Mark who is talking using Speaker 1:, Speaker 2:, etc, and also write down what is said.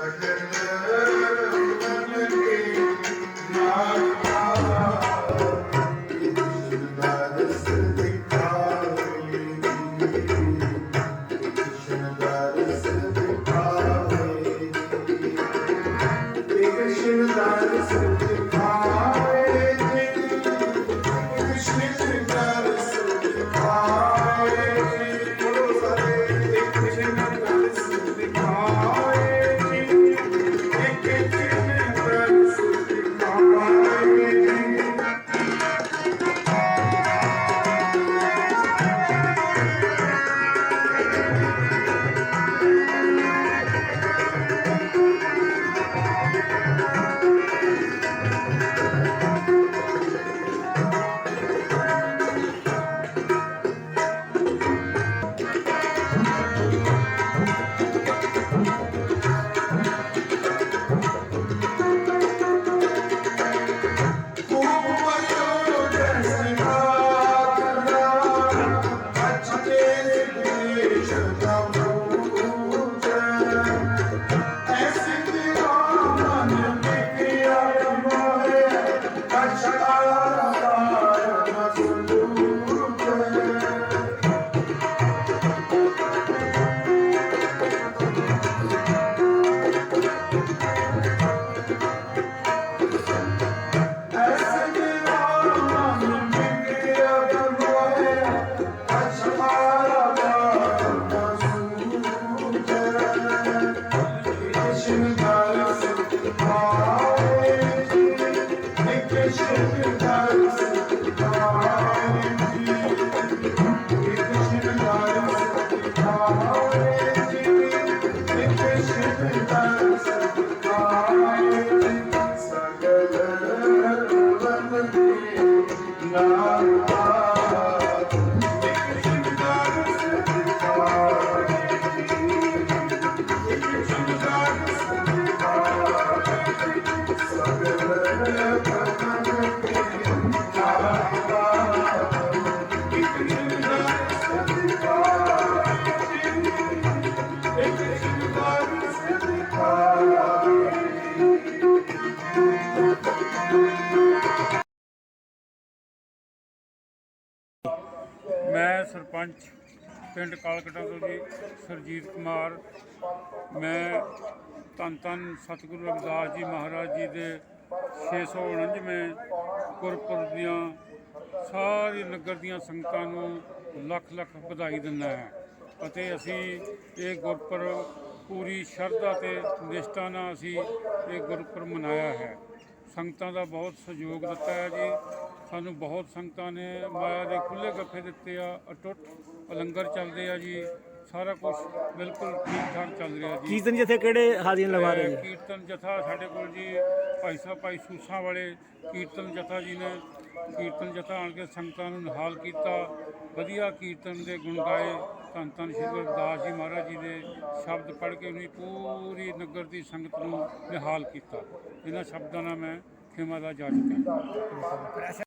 Speaker 1: I can't. ਮੈਂ ਸਰਪੰਚ ਪਿੰਡ ਕਾਲਕਟਾ ਤੋਂ ਜੀ, ਸਰਜੀਤ ਕੁਮਾਰ। ਮੈਂ ਧੰਨ ਧੰਨ ਸਤਿਗੁਰੂ ਰਵਿਦਾਸ ਜੀ ਮਹਾਰਾਜ ਜੀ ਦੇ 649ਵੇਂ ਗੁਰਪੁਰਬ ਦੀਆਂ ਸਾਰੀ ਨਗਰ ਦੀਆਂ ਸੰਗਤਾਂ ਨੂੰ ਲੱਖ ਲੱਖ ਵਧਾਈ ਦਿੰਦਾ ਹੈ ਅਤੇ ਅਸੀਂ ਇਹ ਗੁਰਪੁਰਬ ਪੂਰੀ ਸ਼ਰਧਾ ਤੇ ਨਿਸ਼ਠਾ ਨਾਲ ਅਸੀਂ ਇਹ ਗੁਰਪੁਰਬ ਮਨਾਇਆ ਹੈ। ਸੰਗਤਾਂ ਦਾ ਬਹੁਤ ਸਹਿਯੋਗ ਦਿੱਤਾ ਹੈ ਜੀ। ਸਾਨੂੰ ਬਹੁਤ ਸੰਗਤਾਂ ਨੇ ਮਾਇਆ ਦੇ ਖੁੱਲੇ ਗੱਫੇ ਦਿੱਤੇ ਆ, ਅਟੁੱਟ ਲੰਗਰ ਚੱਲਦੇ ਆ ਜੀ। ਸਾਰਾ ਕੁਝ ਬਿਲਕੁਲ ਠੀਕ ਠਾਕ ਚੱਲ ਰਿਹਾ ਜੀ।
Speaker 2: ਕੀਰਤਨ ਜਿੱਥੇ ਕਿਹੜੇ ਹਾਜ਼ਰੀਆਂ ਲਗਾ ਰਹੇ ਜੀ?
Speaker 1: ਕੀਰਤਨ ਜਥਾ ਸਾਡੇ ਕੋਲ ਜੀ ਭਾਈ ਸਾਹਿਬ ਭਾਈ ਸੂਸਾਂ ਵਾਲੇ ਕੀਰਤਨ ਜਥਾ ਜੀ ਨੇ। ਕੀਰਤਨ ਜਥਾ ਆਣ ਕੇ ਸੰਗਤਾਂ ਨੂੰ ਨਿਹਾਲ ਕੀਤਾ। ਵਧੀਆ ਕੀਰਤਨ ਦੇ ਗੁਣ ਗਾਏ ਧੰਨ ਧੰਨ ਸ਼੍ਰੀ ਗੁਰੂ ਰਵਿਦਾਸ ਜੀ ਮਹਾਰਾਜ ਜੀ ਦੇ ਸ਼ਬਦ ਪੜ੍ਹ ਕੇ ਉਹਨੇ ਪੂਰੀ ਨਗਰ ਦੀ ਸੰਗਤ ਨੂੰ ਨਿਹਾਲ ਕੀਤਾ। ਇਹਨਾਂ ਸ਼ਬਦਾਂ ਨਾਲ ਮੈਂ ਖਿਮਾ ਦਾ ਜਾਚਕ ਹਾਂ